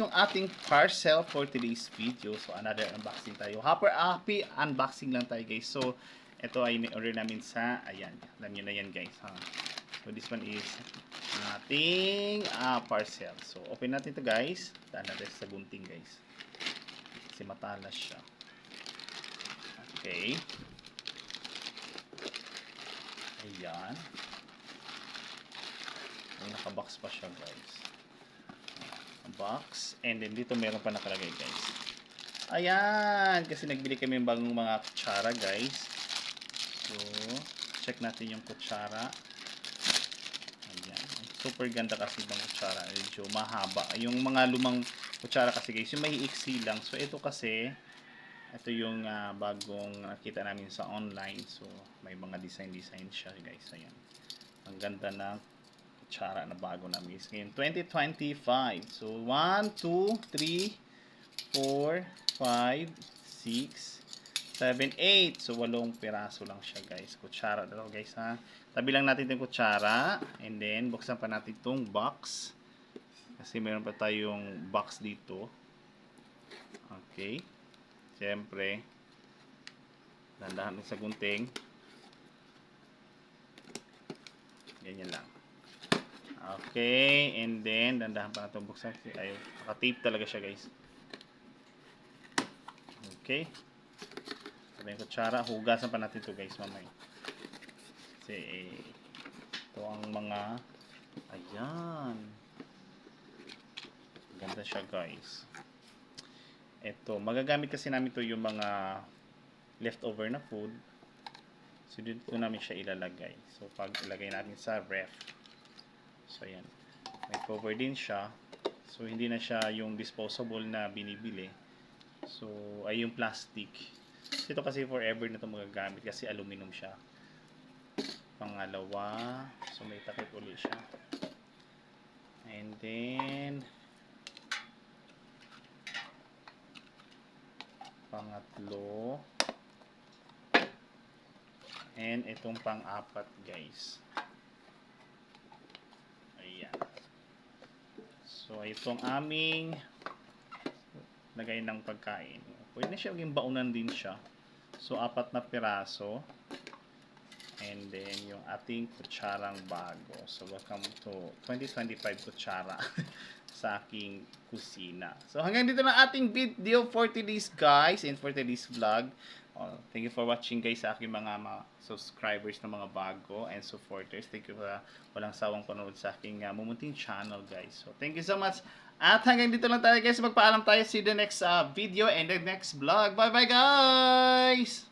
yung ating parcel for today's video. So, another unboxing tayo. Hopper happy unboxing lang tayo, guys. So, ito ay order namin sa, ayan, alam nyo na yan, guys. Ha? So, this one is ating ah, parcel. So, open natin to guys. Daan natin sa gunting, guys. Kasi matalas siya. Okay. Ayan. Ay, nakabox pa siya, guys. Box. And then, dito meron pa nakalagay, guys. Ayan! Kasi nagbili kami ng bagong mga kutsara, guys. So, check natin yung kutsara. Ayan. Super ganda kasi ng kutsara. Medyo mahaba. Yung mga lumang kutsara kasi, guys, yung may iksi lang. So, ito kasi, ito yung ah, bagong nakita namin sa online. So, may mga design-design siya, guys. Ayan. Ang ganda ng kutsara na bago namin. Ngayon, 2025. So, 1, 2, 3, 4, 5, 6, 7, 8. So, walong piraso lang siya, guys. Kutsara dito, guys, ha. Tabi lang natin itong kutsara. And then, buksan pa natin itong box. Kasi meron pa tayong box dito. Okay. Siyempre, dandahan sa gunting. Ganyan lang. Okay, and then, dandahan pa natin buksan. Ayaw, naka-tape talaga siya, guys. Okay. Sabi yung kutsara, hugasan pa natin ito, guys, mamay. Kasi, eh, ito ang mga, ayan. Ganda siya, guys. Ito, magagamit kasi namin to yung mga leftover na food. So, dito namin siya ilalagay. So, pag ilagay natin sa ref. So, ayan. May cover din siya. So, hindi na siya yung disposable na binibili. So, ay yung plastic. Ito kasi forever na ito magagamit kasi aluminum siya. Pangalawa. So, may takip ulit siya. And then, pangatlo and itong pang-apat guys ayan so itong aming lagay ng pagkain pwede siya maging baunan din siya so apat na piraso and then yung ating kutsarang bago so welcome to 2025 kutsara sa aking kusina. So hanggang dito na ating video for today's guys and for today's vlog. Oh, thank you for watching guys sa aking mga, mga subscribers na mga bago and supporters. Thank you for walang sawang panood sa aking uh, mumunting channel guys. So thank you so much. At hanggang dito lang tayo guys. Magpaalam tayo. See the next uh, video and the next vlog. Bye bye guys!